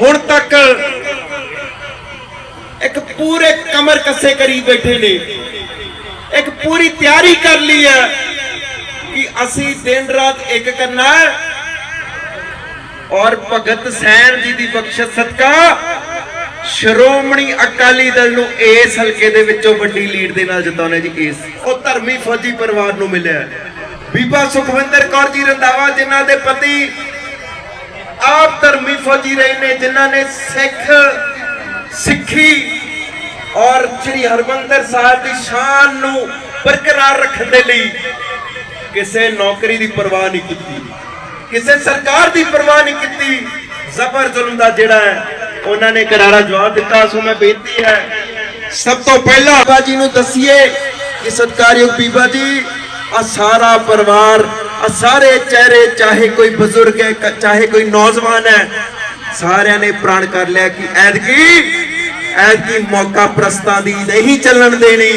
ਹੁਣ ਤੱਕ ਇੱਕ ਪੂਰੇ ਕਮਰ ਕੱਸੇ ਕਰੀ ਬੈਠੇ ਨੇ। ਇੱਕ ਪੂਰੀ ਤਿਆਰੀ ਕਰ ਲਈ ਹੈ ਕਿ ਅਸੀਂ ਦਿਨ ਰਾਤ ਇੱਕ ਕਰਨਾ ਹੈ ਔਰ ਭਗਤ ਸੈਣ ਜੀ ਦੀ ਬਖਸ਼ਿਸ਼ ਸਦਕਾ ਸ਼੍ਰੋਮਣੀ ਅਕਾਲੀ ਦਲ ਨੂੰ ਇਸ ਹਲਕੇ ਦੇ ਵਿੱਚੋਂ ਵੱਡੀ ਲੀਡ ਦੇ ਨਾਲ ਜਿਤਾਉਣਾ ਜੀ ਇਸ। ਉਹ ਧਰਮੀ ਫੌਜੀ ਪਰਿਵਾਰ ਨੂੰ ਮਿਲਿਆ ਬੀਬਾ ਸੁਖਵਿੰਦਰ ਕੌਰ ਜੀ ਰੰਧਾਵਾ, ਜਿਨ੍ਹਾਂ ਦੇ ਪਤੀ ਫੌਜੀ ਰਹੇ ਨੇ, ਜਿਨ੍ਹਾਂ ਨੇ ਸਿੱਖ, ਸਿੱਖੀ ਔਰ ਸ੍ਰੀ ਹਰਮੰਦਰ ਸਾਹਿਬ ਦੀ ਸ਼ਾਨ ਨੂੰ ਬਰਕਰਾਰ ਰੱਖਣ ਦੇ ਲਈ ਕਿਸੇ ਨੌਕਰੀ ਦੀ ਪਰਵਾਹ ਨਹੀਂ ਕੀਤੀ। ਕਿਸੇ ਸਰਕਾਰ ਦੀ ਪਰਵਾਹ ਨਹੀਂ ਕੀਤੀ। ਜ਼ਬਰ ਜ਼ੁਲਮ ਦਾ ਜਿਹੜਾ ਹੈ, ਉਹਨਾਂ ਨੇ ਕਰਾਰਾ ਜਵਾਬ ਦਿੱਤਾ। ਸੋ ਮੈਂ ਬੇਨਤੀ ਹੈ, ਸਭ ਤੋਂ ਪਹਿਲਾਂ ਬਾਬਾ ਜੀ ਨੂੰ ਦਸੀਏ ਕਿ ਸਤਕਾਰਯੋਗ ਬੀਬਾ ਜੀ ਆ ਸਾਰਾ ਪਰਿਵਾਰ ਆ ਸਾਰੇ ਚਿਹਰੇ, ਚਾਹੇ ਕੋਈ ਬਜ਼ੁਰਗ ਹੈ, ਚਾਹੇ ਕੋਈ ਨੌਜਵਾਨ ਹੈ ਸਾਰਿਆਂ ਨੇ ਪ੍ਰਣ ਕਰ ਲਿਆ ਕਿ ਐਤਕੀ ਐਤਕੀ ਮੌਕਾ ਪ੍ਰਸਤਾਂ ਦੀ ਨਹੀਂ ਚੱਲਣ ਦੇਣੀ।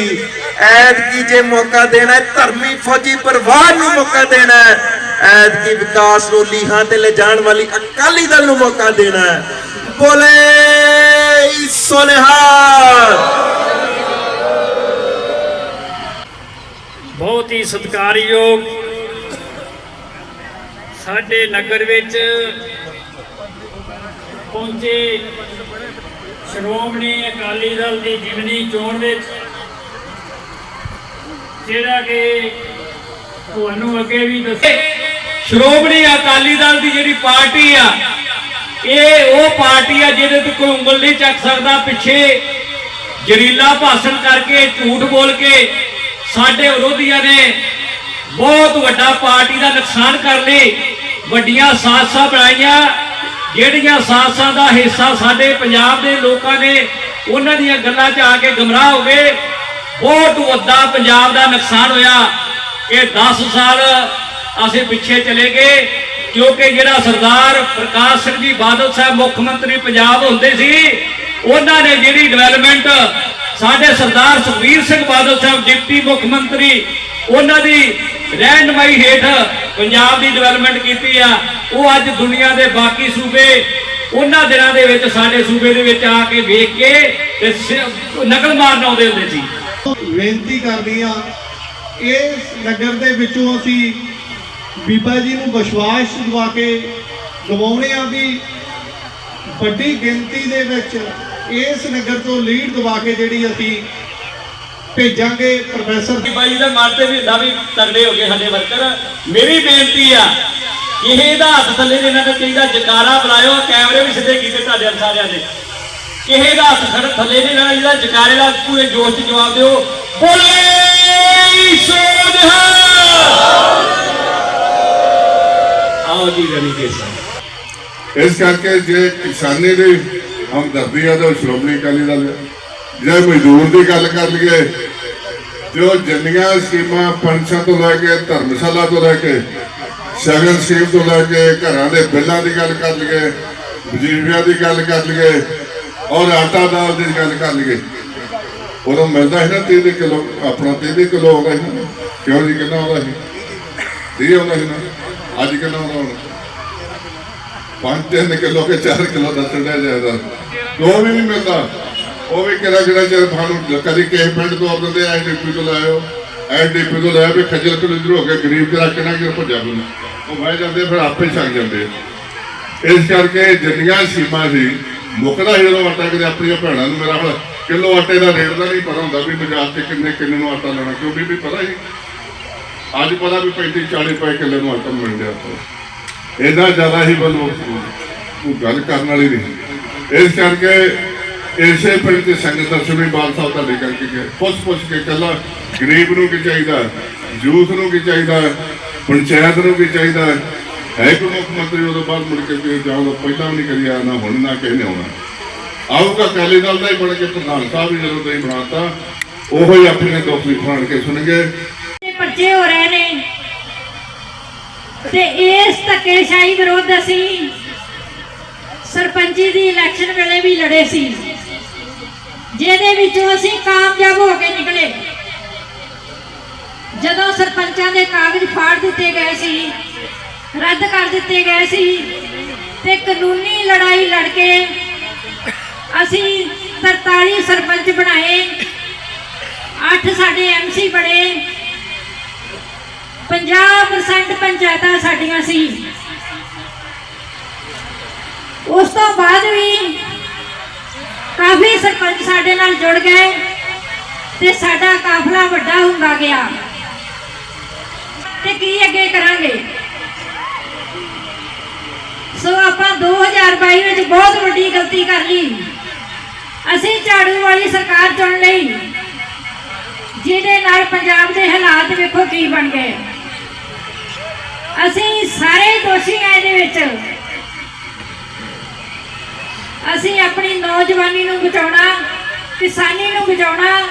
ਐਤਕੀ ਜੇ ਮੌਕਾ ਦੇਣਾ ਧਰਮੀ ਫੌਜੀ ਪਰਿਵਾਰ ਨੂੰ ਮੌਕਾ ਦੇਣਾ ਐਤਕੀ ਵਿਕਾਸ ਨੂੰ, ਲੀਹਾਂ ਤੇ ਲਿਜਾਣ ਵਾਲੀ ਅਕਾਲੀ ਦਲ ਨੂੰ ਮੌਕਾ ਦੇਣਾ ਬੋਲੇ ਸੋਨਿਹਾਰ ਬਹੁਤ ਹੀ ਸਤਿਕਾਰਯੋਗ ਸਾਡੇ ਨਗਰ ਵਿੱਚ ਪਹੁੰਚੇ। ਸ਼੍ਰੋਮਣੀ ਅਕਾਲੀ ਦਲ ਦੀ ਜਿਮਨੀ ਚੋਣ ਵਿੱਚ, ਜਿਹੜਾ ਕਿ ਤੁਹਾਨੂੰ ਅੱਗੇ ਵੀ ਦੱਸੇ। ਸ਼੍ਰੋਮਣੀ ਅਕਾਲੀ ਦਲ ਦੀ ਜਿਹੜੀ ਪਾਰਟੀ ਆ, ਇਹ ਉਹ ਪਾਰਟੀ ਆ ਜਿਹਦੇ ਤੇ ਕੋਈ ਉਂਗਲ ਨਹੀਂ ਚੱਕ ਸਕਦਾ ਪਿੱਛੇ। ਜ਼ਰੀਲਾ ਭਾਸ਼ਣ ਕਰਕੇ, ਝੂਠ ਬੋਲ ਕੇ ਸਾਡੇ ਵਿਰੋਧੀਆਂ ਨੇ ਬਹੁਤ ਵੱਡਾ ਪਾਰਟੀ ਦਾ ਨੁਕਸਾਨ ਕਰ ਲਈ ਵੱਡੀਆਂ ਸਾਜ਼ਸਾਂ ਬਣਾਈਆਂ। ਜਿਹੜੀਆਂ ਸਾਸਾਂ ਦਾ ਹਿੱਸਾ ਸਾਡੇ ਪੰਜਾਬ ਦੇ ਲੋਕਾਂ ਨੇ, ਉਹਨਾਂ ਦੀਆਂ ਗੱਲਾਂ 'ਚ ਆ ਕੇ ਗਮਰਾਹ ਹੋ ਗਏ। ਬਹੁਤ ਵੱਡਾ ਪੰਜਾਬ ਦਾ ਨੁਕਸਾਨ ਹੋਇਆ। ਇਹ 10 ਸਾਲ ਅਸੀਂ ਪਿੱਛੇ ਚਲੇ ਗਏ, ਕਿਉਂਕਿ ਜਿਹੜਾ ਸਰਦਾਰ ਪ੍ਰਕਾਸ਼ ਸਿੰਘ ਜੀ ਬਾਦਲ ਸਾਹਿਬ ਮੁੱਖ ਮੰਤਰੀ ਪੰਜਾਬ ਹੁੰਦੇ ਸੀ, ਉਹਨਾਂ ਨੇ ਜਿਹੜੀ ਡਿਵੈਲਪਮੈਂਟ ਸਾਡੇ ਸਰਦਾਰ ਸੁਖਬੀਰ ਸਿੰਘ ਬਾਦਲ ਸਾਹਿਬ, ਡਿਪਟੀ ਮੁੱਖ ਮੰਤਰੀ, ਉਹਨਾਂ ਦੀ ਰਹਿਨਮਾਈ ਹੇਠ ਪੰਜਾਬ ਦੀ ਡਿਵੈਲਪਮੈਂਟ ਕੀਤੀ ਆ। ਉਹ ਅੱਜ ਦੁਨੀਆ ਦੇ ਬਾਕੀ ਸੂਬੇ, ਉਹਨਾਂ ਦਿਨਾਂ ਦੇ ਵਿੱਚ ਸਾਡੇ ਸੂਬੇ ਦੇ ਵਿੱਚ ਆ ਕੇ ਵੇਖ ਕੇ ਤੇ ਨਕਲ ਮਾਰਨ ਆਉਂਦੇ ਹੁੰਦੇ ਸੀ। ਬੇਨਤੀ ਕਰਦੀ ਆ ਇਸ ਨਗਰ ਦੇ ਵਿੱਚੋਂ ਅਸੀਂ ਬੀਬਾ ਜੀ ਨੂੰ ਵਿਸ਼ਵਾਸ ਦਿਵਾ ਕੇ ਦਿਵਾਉਣੇ ਆ ਵੀ ਵੱਡੀ ਗਿਣਤੀ ਦੇ ਵਿੱਚ ਇਸ ਨਗਰ ਤੋਂ ਲੀਡ ਦਿਵਾ ਕੇ ਜਿਹੜੀ ਅਸੀਂ ਭੇਜਾਂਗੇ ਪ੍ਰੋਫੈਸਰ। ਬਾਈ ਦਾ ਮਾਰਤੇ ਵੀ ਹੁੰਦਾ ਵੀ ਤਗੜੇ ਹੋ ਗਏ ਸਾਡੇ ਵਰਕਰ। ਮੇਰੀ ਬੇਨਤੀ ਆ ਕਿ ਇਹਦਾ ਹੱਥ ਥੱਲੇ ਦੇਣਾ ਤੇ ਚਾਹੀਦਾ ਜਕਾਰਾ ਬੁਲਾਇਓ ਕੈਮਰੇ ਵੀ ਸਿੱਧੇ ਕੀਤੇ ਤੁਹਾਡੇ ਸਾਰਿਆਂ ਦੇ। ਕਿਸੇ ਦਾ ਹੱਥ ਖੜ ਥੱਲੇ ਨਹੀਂ ਰਹਿਣਾ ਜਿਹੜਾ ਜਕਾਰੇ ਦਾ ਪੂਰੇ ਜੋਸ਼ 'ਚ ਜਵਾਬ ਦਿਓ। ਬੋਲੇ ਸੋਨਹਾ ਆਓ ਜੀ ਰਣੀ ਕੇ ਸਾਹਿਬ ਇਸ ਕਰਕੇ ਜੇ ਕਿਸਾਨੀ ਦੀ ਹਮਦਰਦੀ ਆ ਤਾਂ ਸ਼੍ਰੋਮਣੀ ਅਕਾਲੀ ਦਲ। ਜੇ ਮਜ਼ਦੂਰ ਦੀ ਗੱਲ ਕਰ ਲਈਏ, ਜੋ ਜੰਨੀਆਂ ਸਕੀਮਾਂ ਪੈਨਸ਼ਨ ਤੋਂ ਲੈ ਕੇ ਧਰਮਸ਼ਾਲਾ ਤੋਂ ਲੈ ਕੇ ਸ਼ਗਨ ਸਕੀਮ ਤੋਂ ਲੈ ਕੇ ਘਰਾਂ ਦੇ ਬਿੱਲਾਂ ਦੀ ਗੱਲ ਕਰ ਲਈਏ, ਵਜੀਫਿਆਂ ਦੀ ਗੱਲ ਕਰ ਲਈਏ ਔਰ ਆਟਾ ਦਾਲ ਦੀ ਗੱਲ ਕਰ ਲਈਏ, ਉਦੋਂ ਮਿਲਦਾ ਸੀ ਨਾ 30 ਕਿਲੋ, ਆਪਣਾ 30 ਕਿਲੋ ਆਉਂਦਾ ਸੀ ਕਿਉਂ ਜੀ ਕਿੰਨਾ ਆਉਂਦਾ ਸੀ? 30 ਆਉਂਦਾ ਸੀ ਨਾ, ਅੱਜ ਕਿੰਨਾ ਆਉਂਦਾ ਹੁਣ? ਪੰਜ ਤਿੰਨ ਕਿਲੋ ਕੇ 4 ਕਿਲੋ ਦਾ ਟੰਡਾ ਜਾਇਦਾ ਵੀ ਨਹੀਂ ਮਿਲਦਾ। ਉਹ ਵੀ ਕਿਹੜਾ ਕਿਹੜਾ ਚਿਰ ਸਾਨੂੰ ਕਦੀ ਕਿਸੇ ਪਿੰਡ ਤੋਂ ਆਪ ਦਿੰਦੇ ਐਸ ਤੋਂ ਲਾਇਓ ਐਸ ਤੋਂ ਲਾਇਆ ਵੀ ਖੱਜਲ ਕਲੁੰਦਰ ਹੋ ਕੇ ਗਰੀਬ ਤੇਰਾ ਕਿੰਨਾ ਕਿਰ ਭੱਜਾ ਬੰਦਾ ਉਹ ਬਹਿ ਜਾਂਦੇ, ਫਿਰ ਆਪੇ ਛੱਕ ਜਾਂਦੇ। ਇਸ ਕਰਕੇ ਜਿੰਨੀਆਂ ਸੀਮਾਂ ਸੀ, ਮੁੱਕਦਾ ਸੀ ਜਦੋਂ ਆਟਾ ਕਿਤੇ ਆਪਣੀਆਂ ਭੈਣਾਂ ਨੂੰ ਮੇਰਾ ਹੁਣ ਕਿਲੋ ਆਟੇ ਦਾ ਰੇਟ ਦਾ ਨਹੀਂ ਪਤਾ ਹੁੰਦਾ ਵੀ ਬਾਜ਼ਾਰ ਤੇ ਕਿੰਨੇ ਕਿੰਨੇ ਨੂੰ ਆਟਾ ਲੈਣਾ ਕਿਉਂਕਿ ਵੀ ਪਤਾ ਹੀ ਅੱਜ ਪਤਾ ਵੀ 35 40 ਰੁਪਏ ਕਿਲੋ ਨੂੰ ਆਟਾ ਮਿਲ ਰਿਹਾ ਉੱਥੇ ਇੰਨਾ ਜ਼ਿਆਦਾ ਹੀ ਬਲੋ ਉਹ ਗੱਲ ਕਰਨ ਵਾਲੀ ਨਹੀਂ। ਇਸ ਕਰਕੇ ਇਸੇ ਪਿੰਡ ਦੇ ਸੰਗਤ ਦਰਸ਼ਨ ਵੀ ਬਾਲ ਸਾਹਿਬ ਤੁਹਾਡੇ ਕਰਕੇ ਗਏ ਪੁੱਛ ਪੁੱਛ ਕੇ ਕੱਲਾ ਗਰੀਬ ਨੂੰ ਕੀ ਚਾਹੀਦਾ ਯੂਥ ਨੂੰ ਕੀ ਚਾਹੀਦਾ, ਪੰਚਾਇਤ ਨੂੰ ਕੀ ਚਾਹੀਦਾ, ਹੈ ਕੋਈ ਮੁੱਖ ਮੰਤਰੀ ਉਦੋਂ ਬਾਅਦ ਮੁੜ ਕੇ ਕੋਈ ਜਾਊਗਾ ਪਹਿਲਾਂ ਨਹੀਂ ਕਰਿਆ, ਨਾ ਹੁਣ ਨਾ ਕਹਿੰਦੇ ਆਉਣਾ। ਆਊਗਾ ਅਕਾਲੀ ਦਲ ਦਾ ਹੀ ਬਣ ਕੇ ਪ੍ਰਧਾਨ ਸਾਹਿਬ ਵੀ ਜਦੋਂ ਤੁਸੀਂ ਬਣਾਤਾ, ਉਹੋ ਹੀ ਆਪਣੇ ਦੁੱਖ ਵੀ ਖਾਣ ਕੇ ਸੁਣਗੇ ਪਰਚੇ ਹੋ ਰਹੇ ਨੇ। ਤੇ ਇਸ ਧੱਕੇਸ਼ਾਹੀ ਵਿਰੁੱਧ ਅਸੀਂ ਸਰਪੰਚੀ ਦੀ ਇਲੈਕਸ਼ਨ ਵੇਲੇ ਵੀ ਲੜੇ ਸੀ। ਜਿਹਦੇ ਵਿੱਚੋਂ ਅਸੀਂ ਕਾਮਯਾਬ ਹੋ ਕੇ ਨਿਕਲੇ। ਜਦੋਂ ਸਰਪੰਚਾਂ ਦੇ ਕਾਗਜ਼ ਫਾੜ ਦਿੱਤੇ ਗਏ ਸੀ, ਰੱਦ ਕਰ ਦਿੱਤੇ ਗਏ ਸੀ ਤੇ ਕਾਨੂੰਨੀ ਲੜਾਈ ਲੜ ਕੇ ਅਸੀਂ 43 ਸਰਪੰਚ ਬਣਾਏ 8 ਸਾਡੇ ਐਮਸੀ ਬਣੇ 50% ਪੰਚਾਇਤਾਂ ਸਾਡੀਆਂ ਸੀ। ਉਸ ਤੋਂ ਬਾਅਦ ਵੀ ਕਾਫੀ ਸਰਪੰਚ ਸਾਡੇ ਨਾਲ ਜੁੜ ਗਏ ਤੇ ਸਾਡਾ ਕਾਫਲਾ ਵੱਡਾ ਹੁੰਦਾ ਗਿਆ। ਤੇ ਕੀ ਅੱਗੇ ਕਰਾਂਗੇ? ਸੋ ਆਪਾਂ 2022 ਵਿੱਚ ਬਹੁਤ ਵੱਡੀ ਗਲਤੀ ਕਰ ਲਈ। ਅਸੀਂ ਝਾੜੂ ਵਾਲੀ ਸਰਕਾਰ ਚੁਣ ਲਈ, ਜਿਹਦੇ ਨਾਲ ਪੰਜਾਬ ਦੇ ਹਾਲਾਤ ਵੇਖੋ ਕੀ ਬਣ ਗਏ। ਅਸੀਂ ਸਾਰੇ ਦੋਸ਼ੀ ਆ ਇਹਦੇ ਵਿੱਚ। ਅਸੀਂ ਆਪਣੀ ਨੌਜਵਾਨੀ ਨੂੰ ਬਚਾਉਣਾ ਕਿਸਾਨੀ ਨੂੰ ਬਚਾਉਣਾ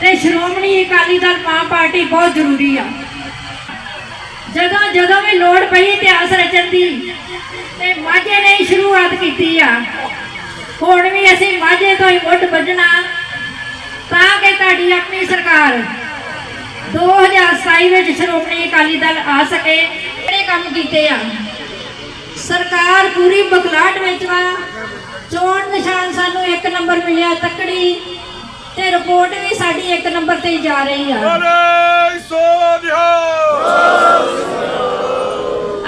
ਤੇ ਸ਼੍ਰੋਮਣੀ ਅਕਾਲੀ ਦਲ ਮਾਂ ਪਾਰਟੀ ਬਹੁਤ ਜ਼ਰੂਰੀ ਆ। ਜਦੋਂ ਜਦੋਂ ਵੀ ਲੋੜ ਪਈ ਇਤਿਹਾਸ ਰਚਣ ਦੀ ਤੇ ਮਾਝੇ ਨੇ ਹੀ ਸ਼ੁਰੂਆਤ ਕੀਤੀ ਆ। ਹੁਣ ਵੀ ਅਸੀਂ ਮਾਝੇ ਤੋਂ ਹੀ ਮੁੱਢ ਵੱਢਣਾ ਤਾਂ ਕਿ ਤੁਹਾਡੀ ਆਪਣੀ ਸਰਕਾਰ 2027 ਵਿੱਚ ਸ਼੍ਰੋਮਣੀ ਅਕਾਲੀ ਦਲ ਆ ਸਕੇ। ਕਿਹੜੇ ਕੰਮ ਕੀਤੇ ਆ। ਸਰਕਾਰ ਪੂਰੀ ਬਖਲਾਟ ਵਿੱਚ ਵਾ। ਚੋਣ ਨਿਸ਼ਾਨ ਸਾਨੂੰ ਇੱਕ ਨੰਬਰ ਮਿਲਿਆ ਤੱਕੜੀ ਤੇ ਰਿਪੋਰਟ ਵੀ ਸਾਡੀ ਇੱਕ ਨੰਬਰ ਤੇ ਜਾ ਰਹੀ ਆ।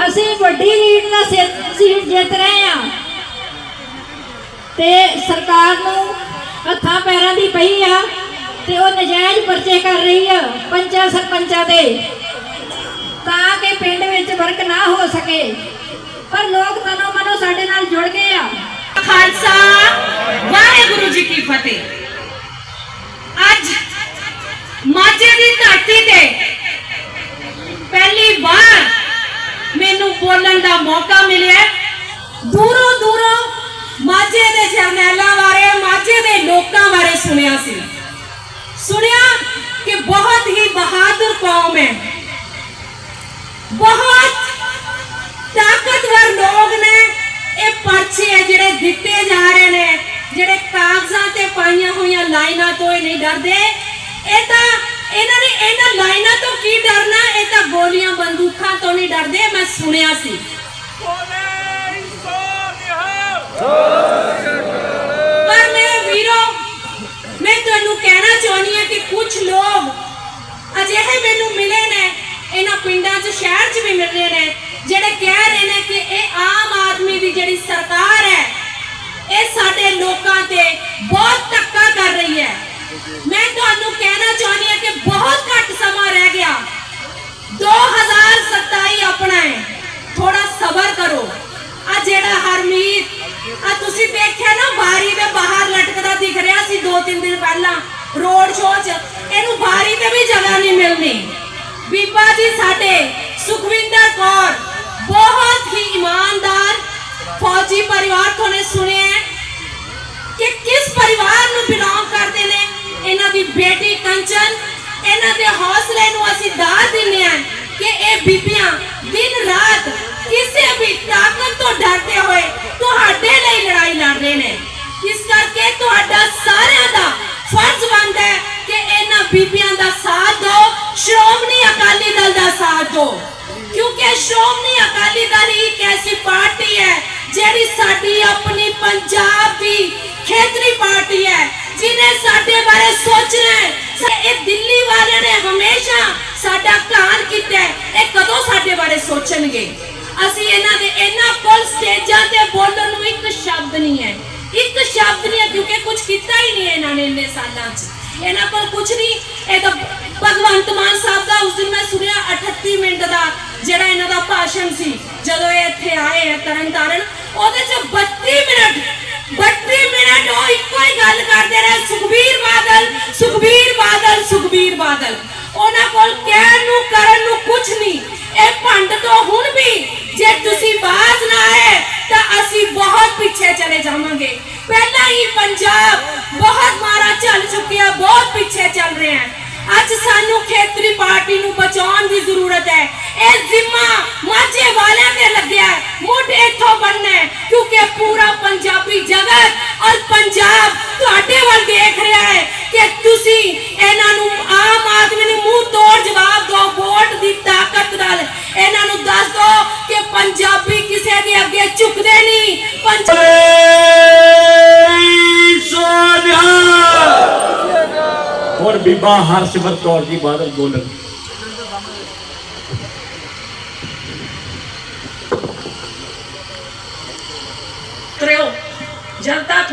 ਅਸੀਂ ਵੱਡੀ ਲੀਡ ਦਾ ਸਿਰ- ਸੀਟ ਜਿੱਤ ਰਹੇ ਆ। ਤੇ ਸਰਕਾਰ ਨੂੰ ਹੱਥਾਂ ਪੈਰਾਂ ਦੀ ਪਈ ਆ ਤੇ ਉਹ ਨਜਾਇਜ਼ ਪਰਚੇ ਕਰ ਰਹੀ ਆ ਪੰਚਾਂ ਸਰਪੰਚਾਂ ਦੇ ਤਾਂ ਕਿ ਪਿੰਡ ਵਿੱਚ ਫ਼ਰਕ ਨਾ ਹੋ ਸਕੇ। ਪਰ ਲੋਕ ਤਨੋ ਮਨੋ ਸਾਡੇ ਨਾਲ ਜੁੜ ਗਏ ਆ। ਖਾਲਸਾ, ਵਾਹਿਗੁਰੂ ਜੀ ਕੀ ਫਤਿਹ। ਅੱਜ ਮਾਝੇ ਦੀ ਧਰਤੀ ਤੇ ਪਹਿਲੀ ਵਾਰ ਮੈਨੂੰ ਬੋਲਣ ਦਾ ਮੌਕਾ ਮਿਲਿਆ। ਦੂਰੋਂ ਦੂਰੋਂ ਮਾਝੇ ਦੇ ਜਰਨੈਲਾਂ ਬਾਰੇ, ਮਾਝੇ ਦੇ ਲੋਕਾਂ ਬਾਰੇ ਸੁਣਿਆ ਸੀ। ਸੁਣਿਆ ਕਿ ਬਹੁਤ ਹੀ ਬਹਾਦਰ ਕੌਮ ਹੈ। ਬਹੁਤ ਤਾਕਤਵਰ ਲੋਕ ਨੇ। ਪਰਚੇ ਜਿਹੜੇ ਦਿੱਤੇ ਜਾ ਰਹੇ ਨੇ ਜਿਹੜੇ ਕਾਗਜ਼ਾਂ ਤੇ ਪਾਈਆਂ ਹੋਈਆਂ ਲਾਈਨਾਂ ਤੋਂ ਇਹ ਨਹੀਂ ਡਰਦੇ। ਇਹ ਤਾਂ ਇਹਨਾਂ ਨੇ ਇਹਨਾਂ ਲਾਈਨਾਂ ਤੋਂ ਕੀ ਡਰਨਾ? ਇਹ ਤਾਂ ਗੋਲੀਆਂ ਬੰਦੂਕਾਂ ਤੋਂ ਨਹੀਂ ਡਰਦੇ ਮੈਂ ਸੁਣਿਆ ਸੀ। ਪਰ ਮੇਰੇ ਵੀਰੋ ਮੈਂ ਤੁਹਾਨੂੰ ਕਹਿਣਾ ਚਾਹੁੰਦੀ ਹਾਂ ਕਿ ਕੁਝ ਲੋਕ ਅਜਿਹੇ ਮੈਨੂੰ ਮਿਲੇ ਨੇ ਇਹਨਾਂ ਪਿੰਡਾਂ 'ਚ ਸ਼ਹਿਰ 'ਚ ਵੀ ਮਿਲ ਰਹੇ ਨੇ ਜਿਹੜੇ ਕਹਿ ਰਹੇ ਨੇ ਕਿ ਇਹ ਆਮ ਆਦਮੀ ਦੀ ਜਿਹੜੀ ਸਰਕਾਰ ਹੈ, ਇਹ ਸਾਡੇ ਲੋਕਾਂ ਤੇ ਬਹੁਤ ਧੱਕਾ ਕਰ ਰਹੀ ਹੈ। ਮੈਂ ਤੁਹਾਨੂੰ ਕਹਿਣਾ ਚਾਹੁੰਦੀ ਹਾਂ ਕਿ ਬਹੁਤ ਘੱਟ ਸਮਾਂ ਰਹਿ ਗਿਆ। 2027 ਆਪਣਾ ਹੈ। ਥੋੜਾ ਸਬਰ ਕਰੋ। ਆ ਜਿਹੜਾ ਹਰਮੀਤ, ਆ ਤੁਸੀਂ ਦੇਖਿਆ ਨਾ, ਬਾਰੀ ਦੇ ਬਾਹਰ ਲਟਕਦਾ ਦਿਖ ਰਿਹਾ ਸੀ ਦੋ ਤਿੰਨ ਦਿਨ ਪਹਿਲਾਂ ਰੋਡ ਸ਼ੋਅ 'ਚ। ਇਹਨੂੰ ਬਾਰੀ ਤੇ ਵੀ ਜਗ੍ਹਾ ਨਹੀਂ ਮਿਲਣੀ। ਬੀਬਾ ਜੀ, ਸਾਡੇ ਸੁਖਵਿੰਦਰ ਕੌਰ ਬਹੁਤ ਹੀ ਇਮਾਨਦਾਰ ਫੌਜੀ ਪਰਿਵਾਰ ਤੋਂ ਨੇ ਸੁਣਿਆ ਕਿ ਕਿਸ ਪਰਿਵਾਰ ਨੂੰ ਬਿਲੋਂਗ ਕਰਦੇ ਨੇ? ਇਹਨਾਂ ਦੀ ਬੇਟੀ ਕੰਚਨ, ਇਹਨਾਂ ਦੇ ਹੌਸਲੇ ਨੂੰ ਅਸੀਂ ਦਾਤ ਦਿੰਦੇ ਹਾਂ ਕਿ ਇਹ ਬੀਬੀਆਂ ਦਿਨ ਰਾਤ ਕਿਸੇ ਵੀ ਤਾਕਤ ਤੋਂ ਡਰਦੇ ਹੋਏ ਤੁਹਾਡੇ ਲਈ ਲੜਾਈ ਲੜ ਰਹੇ ਨੇ। ਇਸ ਕਰਕੇ ਤੁਹਾਡਾ ਸਾਰਿਆਂ ਦਾ ਫਰਜ਼ ਬਣਦਾ ਹੈ ਕਿ ਇਹਨਾਂ ਬੀਬੀਆਂ ਦਾ ਸਾਥ ਦਿਓ। ਸ਼੍ਰੋਮਣੀ ਅਕਾਲੀ ਦਲ ਦਾ ਸਾਥ ਦਿਓ। ਕਿਉਂਕਿ ਸ਼੍ਰੋਮਣੀ ਅਕਾਲੀ ਦਲ ਇੱਕ ਐਸੀ ਪਾਰਟੀ ਹੈ ਜਿਹੜੀ ਸਾਡੀ ਆਪਣੀ ਪੰਜਾਬ ਦੀ ਖੇਤਰੀ ਪਾਰਟੀ ਹੈ ਜਿਨੇ ਸਾਡੇ ਬਾਰੇ ਸੋਚਣਾ ਹੈ। ਇਹ ਦਿੱਲੀ ਵਾਲਿਆਂ ਨੇ ਹਮੇਸ਼ਾ ਸਾਡਾ ਕਾਨ ਕੀਤਾ ਇਹ ਕਦੋਂ ਸਾਡੇ ਬਾਰੇ ਸੋਚਣਗੇ? ਅਸੀਂ ਇਹਨਾਂ ਦੇ ਇਹਨਾਂ ਕੋਲ ਸਟੇਜਾਂ ਤੇ ਬੋਲਣ ਨੂੰ ਇੱਕ ਸ਼ਬਦ ਨਹੀਂ ਹੈ। ਇੱਕ ਸ਼ਬਦ ਨਹੀਂ ਹੈ, ਕਿਉਂਕਿ ਕੁਝ ਕੀਤਾ ਹੀ ਨਹੀਂ ਇਹਨਾਂ ਨੇ ਇੰਨੇ ਸਾਲਾਂ 'ਚ। ਇਹਨਾਂ ਕੋਲ ਕੁਝ ਨਹੀਂ। ਇਹ ਤਾਂ ਭਗਵੰਤ ਮਾਨ ਸਾਹਿਬ ਦਾ ਉਸ ਦਿਨ ਮੈਂ ਸੁਣਿਆ 38 ਮਿੰਟ ਦਾ ਜਿਹੜਾ ਇਹਨਾਂ ਦਾ ਭਾਸ਼ਣ ਸੀ, ਜਦੋਂ ਇਹ ਇੱਥੇ ਆਏ ਹੈ ਤਰਨ ਤਾਰਨ, ਉਹਦੇ 'ਚ 32 ਮਿੰਟ 32 ਮਿੰਟ ਉਹ ਇੱਕੋ ਹੀ ਗੱਲ ਕਰਦੇ ਰਹੇ, ਸੁਖਬੀਰ ਬਾਦਲ ਸੁਖਬੀਰ ਬਾਦਲ ਸੁਖਬੀਰ ਬਾਦਲ। ਉਹਨਾਂ ਕੋਲ ਕਹਿਣ ਨੂੰ, ਕਰਨ ਨੂੰ ਕੁਝ ਨਹੀਂ। ਇਹ ਭੰਡ ਤੋਂ ਹੁਣ ਵੀ ਜੇ ਤੁਸੀਂ ਬਾਜ਼ ਨਾ ਆਏ, ਤਾਂ ਅਸੀਂ ਬਹੁਤ ਪਿੱਛੇ ਚਲੇ ਜਾਵਾਂਗੇ। ਪਹਿਲਾਂ ਹੀ ਪੰਜਾਬ ਬਹੁਤ ਮਾਰਾ ਚੱਲ ਚੁੱਕਿਆ, ਬਹੁਤ ਪਿੱਛੇ ਚੱਲ ਰਿਹਾ ਹੈ। ਅੱਜ ਸਾਨੂੰ ਖੇਤਰੀ ਪਾਰਟੀ ਨੂੰ ਬਚਾਉਣ ਦੀ ਜ਼ਰੂਰਤ ਹੈ। ਇਹ ਜ਼ਿੰਮਾ ਮਾਝੇ ਵਾਲਿਆਂ ਨੇ ਲੱਗਿਆ ਮੁੱਢ ਇੱਥੋਂ ਬੰਨਣਾ ਕਿਉਂਕਿ ਪੂਰਾ ਪੰਜਾਬੀ ਜਗਤ ਔਰ ਪੰਜਾਬ ਤੁਹਾਡੇ ਵੱਲ ਦੇਖ ਰਿਹਾ ਹੈ ਕਿ ਤੁਸੀਂ ਇਹਨਾਂ ਨੂੰ ਆਮ ਆਦਮੀ ਨੂੰ ਮੂੰਹ ਤੋੜ ਜਵਾਬ ਦਿਓ, ਵੋਟ ਦੀ ਤਾਕਤ ਨਾਲ। ਇਹਨਾਂ ਨੂੰ ਦੱਸ ਦਿਓ ਕਿ ਪੰਜਾਬੀ ਕਿਸੇ ਦੇ ਅੱਗੇ ਝੁਕਦੇ ਨਹੀਂ। ਪੰਜਾਬੀ ਹੁਣ ਬੀਬਾ ਹਰਸ਼ਵਰ ਕੌਰ ਜੀ ਬਾਦਲ ਬੋਲਣ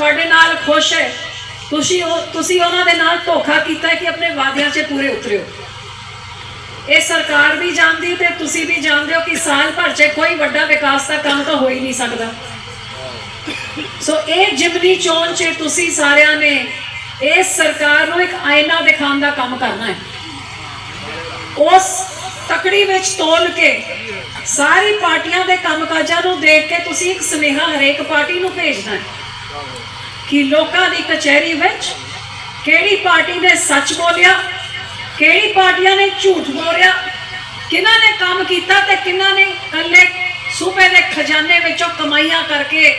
ਤੁਹਾਡੇ ਨਾਲ ਖੁਸ਼ ਹੈ। ਤੁਸੀਂ ਤੁਸੀਂ ਉਹਨਾਂ ਦੇ ਨਾਲ ਧੋਖਾ ਕੀਤਾ ਕਿ ਆਪਣੇ ਵਾਅਦਿਆਂ 'ਚ ਪੂਰੇ ਉਤਰਿਓ ਇਹ ਸਰਕਾਰ ਵੀ ਜਾਣਦੀ ਤੇ ਤੁਸੀਂ ਵੀ ਜਾਣਦੇ ਹੋ ਕਿ ਸਾਲ ਭਰ 'ਚ ਕੋਈ ਵੱਡਾ ਵਿਕਾਸ ਦਾ ਕੰਮ ਤਾਂ ਹੋ ਹੀ ਨਹੀਂ ਸਕਦਾ। ਸੋ ਇਹ ਜਿਮਨੀ ਚੋਣ 'ਚ ਤੁਸੀਂ ਸਾਰਿਆਂ ਨੇ ਇਸ ਸਰਕਾਰ ਨੂੰ ਇੱਕ ਆਇਨਾ ਦਿਖਾਉਣ ਦਾ ਕੰਮ ਕਰਨਾ ਹੈ। ਉਸ ਤਕੜੀ ਵਿੱਚ ਤੋਲ ਕੇ ਸਾਰੀ ਪਾਰਟੀਆਂ ਦੇ ਕੰਮਕਾਜਾਂ ਨੂੰ ਦੇਖ ਕੇ ਤੁਸੀਂ ਇੱਕ ਸੁਨੇਹਾ ਹਰੇਕ ਪਾਰਟੀ ਨੂੰ ਭੇਜਣਾ ਹੈ। ਕਿ ਲੋਕਾਂ ਦੀ ਕਚਹਿਰੀ ਵਿੱਚ ਕਿਹੜੀ ਪਾਰਟੀ ਨੇ ਸੱਚ ਬੋਲਿਆ, ਕਿਹੜੀ ਪਾਰਟੀਆਂ ਨੇ ਝੂਠ ਬੋਲਿਆ, ਕਿਹਨਾਂ ਨੇ ਕੰਮ ਕੀਤਾ ਤੇ ਕਿਹਨਾਂ ਨੇ ਇਕੱਲੇ ਸੂਬੇ ਦੇ ਖਜ਼ਾਨੇ ਵਿੱਚੋਂ ਕਮਾਈਆਂ ਕਰਕੇ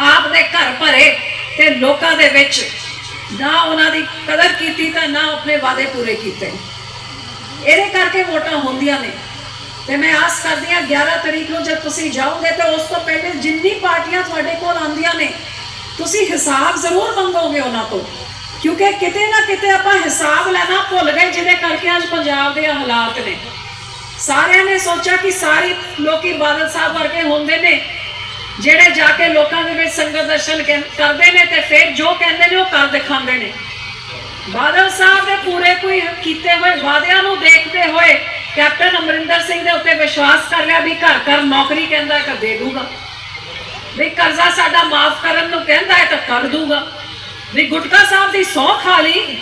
ਆਪ ਦੇ ਘਰ ਭਰੇ ਤੇ ਲੋਕਾਂ ਦੇ ਵਿੱਚ ਨਾ ਉਹਨਾਂ ਦੀ ਕਦਰ ਕੀਤੀ ਤਾਂ ਨਾ ਆਪਣੇ ਵਾਅਦੇ ਪੂਰੇ ਕੀਤੇ। ਇਹਦੇ ਕਰਕੇ ਵੋਟਾਂ ਹੁੰਦੀਆਂ ਨੇ। ਤੇ ਮੈਂ ਆਸ ਕਰਦੀ ਹਾਂ 11 ਤਰੀਕ ਨੂੰ ਜਦ ਤੁਸੀਂ ਜਾਓਗੇ ਤੇ ਉਸ ਤੋਂ ਪਹਿਲੇ ਜਿੰਨੀ ਪਾਰਟੀਆਂ ਤੁਹਾਡੇ ਕੋਲ ਆਉਂਦੀਆਂ ਨੇ ਤੁਸੀਂ ਹਿਸਾਬ ਜ਼ਰੂਰ ਮੰਗੋਗੇ ਉਹਨਾਂ ਤੋਂ। ਕਿਉਂਕਿ ਕਿਤੇ ਨਾ ਕਿਤੇ ਆਪਾਂ ਹਿਸਾਬ ਲੈਣਾ ਭੁੱਲ ਗਏ, ਜਿਹਦੇ ਕਰਕੇ ਅੱਜ ਪੰਜਾਬ ਦੇ ਹਾਲਾਤ ਨੇ। ਸਾਰਿਆਂ ਨੇ ਸੋਚਿਆ ਕਿ ਸਾਰੇ ਲੋਕੀ ਬਾਦਲ ਸਾਹਿਬ ਵਰਗੇ ਹੁੰਦੇ ਨੇ, ਜਿਹੜੇ ਜਾ ਕੇ ਲੋਕਾਂ ਦੇ ਵਿੱਚ ਸੰਗਤ ਦਰਸ਼ਨ ਕਹਿ- ਕਰਦੇ ਨੇ ਤੇ ਫਿਰ ਜੋ ਕਹਿੰਦੇ ਨੇ ਉਹ ਕਰ ਦਿਖਾਉਂਦੇ ਨੇ। ਬਾਦਲ ਸਾਹਿਬ ਦੇ ਪੂਰੇ ਕੋਈ ਕੀਤੇ ਹੋਏ ਵਾਅਦਿਆਂ ਨੂੰ ਦੇਖਦੇ ਹੋਏ ਕੈਪਟਨ ਅਮਰਿੰਦਰ ਸਿੰਘ ਦੇ ਉੱਤੇ ਵਿਸ਼ਵਾਸ ਕਰ ਲਿਆ ਵੀ ਘਰ ਘਰ ਨੌਕਰੀ ਕਹਿੰਦਾ ਹੈ ਕਿ ਦੇ ਦੂਗਾ। ਵੀ ਕਰਜ਼ਾ ਸਾਡਾ ਮਾਫ ਕਰਨ ਨੂੰ ਕਹਿੰਦਾ ਹੈ ਤਾਂ ਕਰ ਦੂਗਾ। ਵੀ ਗੁਟਕਾ ਸਾਹਿਬ ਦੀ ਸੌ ਖਾ ਲਈ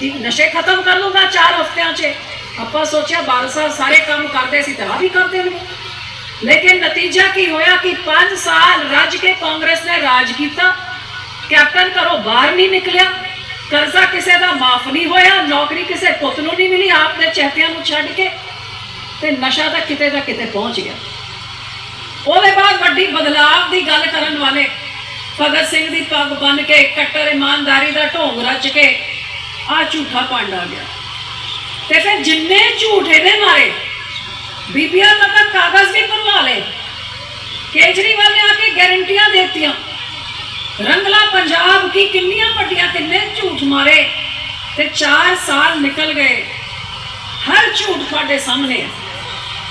ਕਿ ਨਸ਼ੇ ਖਤਮ ਕਰ ਲੂਗਾ 4 ਹਫ਼ਤਿਆਂ 'ਚ। ਆਪਾਂ ਸੋਚਿਆ ਬਾਲ ਸਾਹਿਬ ਸਾਰੇ ਕੰਮ ਕਰਦੇ ਸੀ ਤਾਂ ਆ ਵੀ ਕਰਦੇ ਦੇਣਗੇ ਲੇਕਿਨ ਨਤੀਜਾ ਕੀ ਹੋਇਆ ਕਿ 5 ਸਾਲ ਰੱਜ ਕੇ ਕਾਂਗਰਸ ਨੇ ਰਾਜ ਕੀਤਾ। ਕੈਪਟਨ ਘਰੋਂ ਬਾਹਰ ਨਹੀਂ ਨਿਕਲਿਆ। ਕਰਜ਼ਾ ਕਿਸੇ ਦਾ ਮਾਫ ਨਹੀਂ ਹੋਇਆ, ਨੌਕਰੀ ਕਿਸੇ ਪੁੱਤ ਨੂੰ ਨਹੀਂ ਮਿਲੀ, ਆਪ ਦੇ ਚਹਤਿਆਂ ਨੂੰ ਛੱਡ ਕੇ। ਤੇ ਨਸ਼ਾ ਤਾਂ ਕਿਤੇ ਦਾ ਕਿਤੇ ਪਹੁੰਚ ਗਿਆ। ਉਹਦੇ ਬਾਅਦ ਵੱਡੀ ਬਦਲਾਵ ਦੀ ਗੱਲ ਕਰਨ ਵਾਲੇ ਭਗਤ ਸਿੰਘ ਦੀ ਪੱਗ ਬੰਨ ਕੇ ਕੱਟਰ ਇਮਾਨਦਾਰੀ ਦਾ ਢੋਂਗ ਰਚ ਕੇ ਆ ਝੂਠਾ ਪੰਡ ਆ ਗਿਆ। ਤੇ ਫਿਰ ਜਿੰਨੇ ਝੂਠ ਇਹਨੇ ਮਾਰੇ, ਬੀਬੀਆਂ ਦਾ ਤਾਂ ਕਾਗਜ਼ ਵੀ ਬਣਵਾ ਲਏ, ਕੇਜਰੀਵਾਲ ਨੇ ਆ ਕੇ ਗਾਰੰਟੀਆਂ ਦੇਤੀਆਂ। ਰੰਗਲਾ ਪੰਜਾਬ ਕੀ ਕਿੰਨੀਆਂ ਵੱਡੀਆਂ ਕਿੰਨੇ ਝੂਠ ਮਾਰੇ ਤੇ 4 ਸਾਲ ਨਿਕਲ ਗਏ। ਹਰ ਝੂਠ ਤੁਹਾਡੇ ਸਾਹਮਣੇ ਹੈ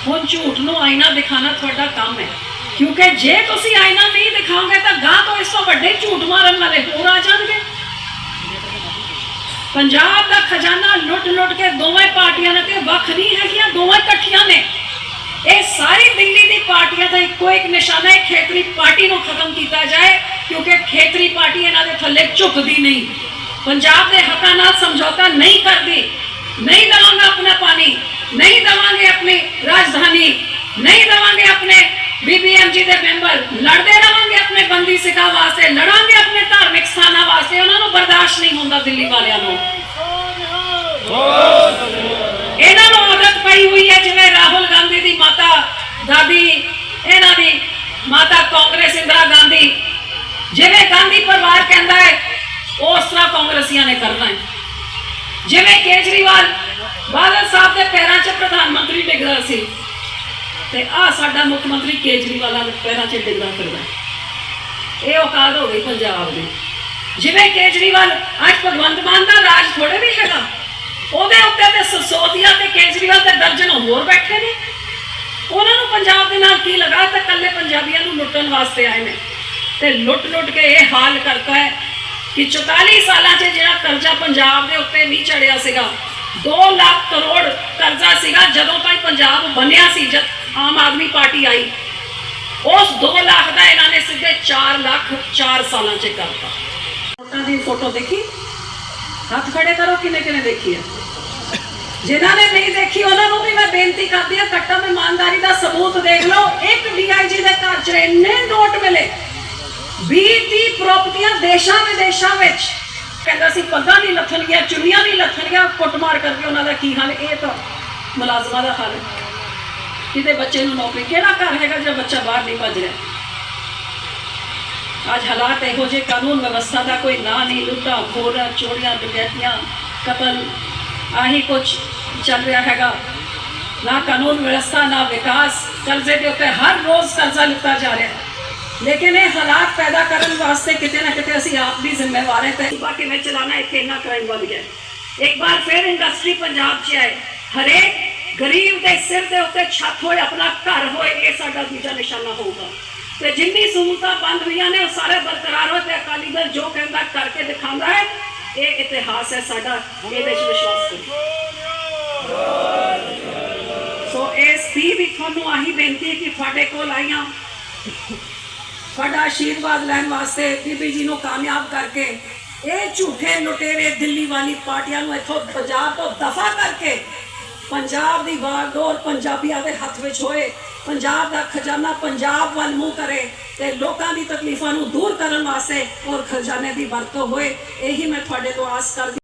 ਹੁਣ ਝੂਠ ਨੂੰ ਆਇਨਾ ਦਿਖਾਣਾ ਤੁਹਾਡਾ ਕੰਮ ਹੈ। ਕਿਉਂਕਿ ਜੇ ਤੁਸੀਂ ਆਇਨਾ ਨਹੀਂ ਦਿਖਾਓਗੇ ਤਾਂ ਗਾਂ ਤੋਂ ਇਸ ਤੋਂ ਵੱਡੇ ਝੂਠ ਮਾਰਨ ਵਾਲੇ ਹੋਰ ਆ ਜਾਣਗੇ। ਪੰਜਾਬ ਦਾ ਖਜ਼ਾਨਾ ਲੁੱਟ-ਲੁੱਟ ਕੇ ਦੋਵੇਂ ਪਾਰਟੀਆਂ ਨੇ ਤੇ ਵੱਖ ਨਹੀਂ ਹੈਗੀਆਂ, ਦੋਵੇਂ ਇਕੱਠੀਆਂ ਨੇ। ਇਹ ਸਾਰੀ ਦਿੱਲੀ ਦੀ ਪਾਰਟੀਆਂ ਦਾ ਇੱਕੋ ਇੱਕ ਨਿਸ਼ਾਨਾ ਹੈ, ਖੇਤਰੀ ਪਾਰਟੀ ਨੂੰ ਖਤਮ ਕੀਤਾ ਜਾਏ, ਕਿਉਂਕਿ ਖੇਤਰੀ ਪਾਰਟੀ ਇਹਨਾਂ ਦੇ ਥੱਲੇ ਝੁਕਦੀ ਨਹੀਂ। ਪੰਜਾਬ ਦੇ ਹੱਕਾਂ ਨਾਲ ਸਮਝੌਤਾ ਨਹੀਂ ਕਰਦੀ। ਨਹੀਂ ਦਵਾਂਗਾ ਆਪਣਾ ਪਾਣੀ, ਨਹੀਂ ਦਵਾਂਗੇ ਆਪਣੀ ਰਾਜਧਾਨੀ, ਨਹੀਂ ਦਵਾਂਗੇ ਆਪਣੇ ਬੀਬੀਐਮਜੀ ਦੇ ਮੈਂਬਰ ਲੜਦੇ ਰਵਾਂਗੇ ਆਪਣੇ ਬੰਦੀ ਸਿੱਖਾਂ ਵਾਸਤੇ, ਲੜਾਂਗੇ ਆਪਣੇ ਧਾਰਮਿਕ ਸਥਾਨਾਂ ਵਾਸਤੇ, ਉਹਨਾਂ ਨੂੰ ਬਰਦਾਸ਼ਤ ਨਹੀਂ ਹੁੰਦਾ ਦਿੱਲੀ ਵਾਲਿਆਂ ਨੂੰ। ਇਹਨਾਂ ਨੂੰ ਆਦਤ ਪਈ ਹੋਈ ਹੈ, ਜਿਵੇਂ ਰਾਹੁਲ ਗਾਂਧੀ ਦੀ ਮਾਤਾ ਦਾਦੀ, ਇਹਨਾਂ ਦੀ ਮਾਤਾ ਕਾਂਗਰਸ ਇੰਦਰਾ ਗਾਂਧੀ, ਜਿਵੇਂ ਗਾਂਧੀ ਪਰਿਵਾਰ ਕਹਿੰਦਾ ਹੈ ਉਸ ਤਰ੍ਹਾਂ ਕਾਂਗਰਸੀਆਂ ਨੇ ਕਰਨਾ ਹੈ। ਜਿਵੇਂ ਕੇਜਰੀਵਾਲ ਬਾਦਲ ਸਾਹਿਬ ਦੇ ਪੈਰਾਂ 'ਚ ਪ੍ਰਧਾਨ ਮੰਤਰੀ ਡਿੱਗਦਾ ਸੀ। ਤੇ ਆ ਸਾਡਾ ਮੁੱਖ ਮੰਤਰੀ ਕੇਜਰੀਵਾਲਾਂ ਦੇ ਪੈਰਾਂ 'ਚ ਡਿੱਗਦਾ ਫਿਰਦਾ ਇਹ ਔਕਾਤ ਹੋ ਗਈ ਪੰਜਾਬ ਦੀ। ਜਿਵੇਂ ਕੇਜਰੀਵਾਲ ਅੱਜ ਭਗਵੰਤ ਮਾਨ ਦਾ ਰਾਜ ਥੋੜੇ ਵੀ ਹੈਗਾ, ਉਹਦੇ ਉੱਤੇ ਤੇ ਸਸੋਦੀਆ ਤੇ ਕੇਜਰੀਵਾਲ ਤੇ ਦਰਜਨ ਹੋਰ ਬੈਠੇ ਨੇ। ਉਹਨਾਂ ਨੂੰ ਪੰਜਾਬ ਦੇ ਨਾਲ ਕੀ ਲਗਾ ਤਾਂ ਕੱਲੇ ਪੰਜਾਬੀਆਂ ਨੂੰ ਲੁੱਟਣ ਵਾਸਤੇ ਆਏ ਨੇ। ਤੇ ਲੁੱਟ ਲੁੱਟ ਕੇ ਇਹ ਹਾਲ ਕਰਤਾ ਹੈ ਕਿ 44 ਸਾਲਾਂ 'ਚ ਜਿਹੜਾ ਕਰਜ਼ਾ ਪੰਜਾਬ ਦੇ ਉੱਤੇ ਨਹੀਂ ਚੜਿਆ ਸੀਗਾ 2 ਲੱਖ ਕਰੋੜ ਕਰਜ਼ਾ ਸੀਗਾ, ਜਦੋਂ ਤਾਈਂ ਪੰਜਾਬ ਬਣਿਆ ਸੀ, ਜਦ ਆਮ ਆਦਮੀ ਪਾਰਟੀ ਆਈ। ਉਸ 2 ਲੱਖ ਦਾ ਇਹਨਾਂ ਨੇ ਸਿੱਧੇ 4 ਲੱਖ 4 ਸਾਲਾਂ 'ਚ ਕਰਤਾ। ਵੋਟਾਂ ਦੀ ਫੋਟੋ ਦੇਖੀ? ਹੱਥ ਖੜੇ ਕਰੋ ਕਿਨੇ ਕਿਨੇ ਦੇਖੀ ਹੈ ਜਿਨ੍ਹਾਂ ਨੇ ਨਹੀਂ ਦੇਖੀ, ਉਹਨਾਂ ਨੂੰ ਵੀ ਮੈਂ ਬੇਨਤੀ ਕਰਦੀ ਹਾਂ ਕੱਟਮ ਇਮਾਨਦਾਰੀ ਦਾ ਸਬੂਤ ਦੇਖ ਲਓ। ਇੱਕ ਡੀਆਈਜੀ ਦੇ ਘਰ 'ਚ ਇੰਨੇ ਨੋਟ ਮਿਲੇ। 20 30 ਪ੍ਰਾਪਰਟੀਆਂ ਦੇਸ਼ਾਂ ਵਿਦੇਸ਼ਾਂ ਵਿੱਚ। ਕਹਿੰਦਾ ਸੀ, ਪੱਗਾਂ ਨਹੀਂ ਲੱਥਣਗੀਆਂ, ਚੁੰਨੀਆਂ ਨਹੀਂ ਲੱਥਣਗੀਆਂ। ਕੁੱਟਮਾਰ ਕਰਕੇ ਉਹਨਾਂ ਦਾ ਕੀ ਹਾਲ? ਇਹ ਤਾਂ ਮੁਲਾਜ਼ਮਾਂ ਦਾ ਹਾਲ ਹੈ। ਕਿਤੇ ਬੱਚੇ ਨੂੰ ਨੌਕਰੀ, ਕਿਹੜਾ ਘਰ ਹੈਗਾ ਜਿਹੜਾ ਬੱਚਾ ਬਾਹਰ ਨਹੀਂ ਭੱਜ ਰਿਹਾ? ਅੱਜ ਹਾਲਾਤ ਇਹੋ ਜਿਹੇ ਕਾਨੂੰਨ ਵਿਵਸਥਾ ਦਾ ਕੋਈ ਨਾਂ ਨਹੀਂ, ਲੁੱਟਾਂ, ਖੋਰਾਂ, ਚੋਰੀਆਂ, ਡਕੈਤੀਆਂ, ਕਤਲ, ਆਹੀ ਕੁਝ ਚੱਲ ਰਿਹਾ ਹੈਗਾ। ਨਾ ਕਾਨੂੰਨ ਵਿਵਸਥਾ, ਨਾ ਵਿਕਾਸ, ਕਰਜ਼ੇ ਦੇ ਉੱਤੇ ਹਰ ਰੋਜ਼ ਕਰਜ਼ਾ ਲਿੱਤਾ ਜਾ ਰਿਹਾ ਹੈ। ਲੇਕਿਨ ਇਹ ਹਾਲਾਤ ਪੈਦਾ ਕਰਨ ਵਾਸਤੇ ਕਿਤੇ ਨਾ ਕਿਤੇ ਅਸੀਂ ਆਪ ਵੀ ਜ਼ਿੰਮੇਵਾਰ ਹੈ ਤੇ ਬਾਕੀ ਕਿਵੇਂ ਚਲਾਣਾ, ਇੱਥੇ ਇੰਨਾ ਕ੍ਰਾਈਮ ਵੱਧ ਗਿਆ। ਇੱਕ ਵਾਰ ਫਿਰ ਇੰਡਸਟਰੀ ਪੰਜਾਬ 'ਚ ਆਏ। ਹਰੇਕ ਗਰੀਬ ਦੇ ਸਿਰ ਦੇ ਉੱਤੇ ਛੱਤ ਹੋਏ, ਆਪਣਾ ਘਰ ਹੋਏ, ਇਹ ਸਾਡਾ ਦੂਜਾ ਨਿਸ਼ਾਨਾ ਹੋਊਗਾ। ਤੇ ਜਿੰਨੀ ਸਹੂਲਤਾਂ ਬੰਦ ਹੋਈਆਂ ਨੇ, ਉਹ ਸਾਰੇ ਬਰਕਰਾਰ ਹੋਏ ਤੇ ਅਕਾਲੀ ਦਲ ਜੋ ਕਹਿੰਦਾ ਕਰਕੇ ਦਿਖਾਉਂਦਾ ਹੈ, ਇਹ ਇਤਿਹਾਸ ਹੈ ਸਾਡਾ, ਇਹਦੇ 'ਚ ਵਿਸ਼ਵਾਸ ਕਰੋ। ਸੋ ਇਸ ਦੀ ਵੀ ਤੁਹਾਨੂੰ ਆਹੀ ਬੇਨਤੀ ਹੈ ਕਿ ਤੁਹਾਡੇ ਕੋਲ ਆਈਆਂ, ਤੁਹਾਡਾ ਆਸ਼ੀਰਵਾਦ ਲੈਣ ਵਾਸਤੇ ਬੀਬੀ ਜੀ ਨੂੰ ਕਾਮਯਾਬ ਕਰਕੇ, ਇਹ ਝੂਠੇ ਲੁਟੇਰੇ ਦਿੱਲੀ ਵਾਲੀ ਪਾਰਟੀਆਂ ਨੂੰ ਇੱਥੋਂ ਪੰਜਾਬ ਤੋਂ ਦਫਾ ਕਰਕੇ ਪੰਜਾਬ ਦੀ ਵਾਗਡੋਰ ਪੰਜਾਬੀਆਂ ਦੇ ਹੱਥ ਵਿੱਚ ਹੋਏ। ਪੰਜਾਬ ਦਾ ਖਜ਼ਾਨਾ ਪੰਜਾਬ ਵੱਲ ਮੂੰਹ ਕਰੇ ਤੇ ਲੋਕਾਂ ਦੀ ਤਕਲੀਫਾਂ ਨੂੰ ਦੂਰ ਕਰਨ ਵਾਸਤੇ ਔਰ ਖਜ਼ਾਨੇ ਦੀ ਵਰਤੋਂ ਹੋਏ। ਇਹੀ ਮੈਂ ਤੁਹਾਡੇ ਤੋਂ ਆਸ ਕਰਦੀ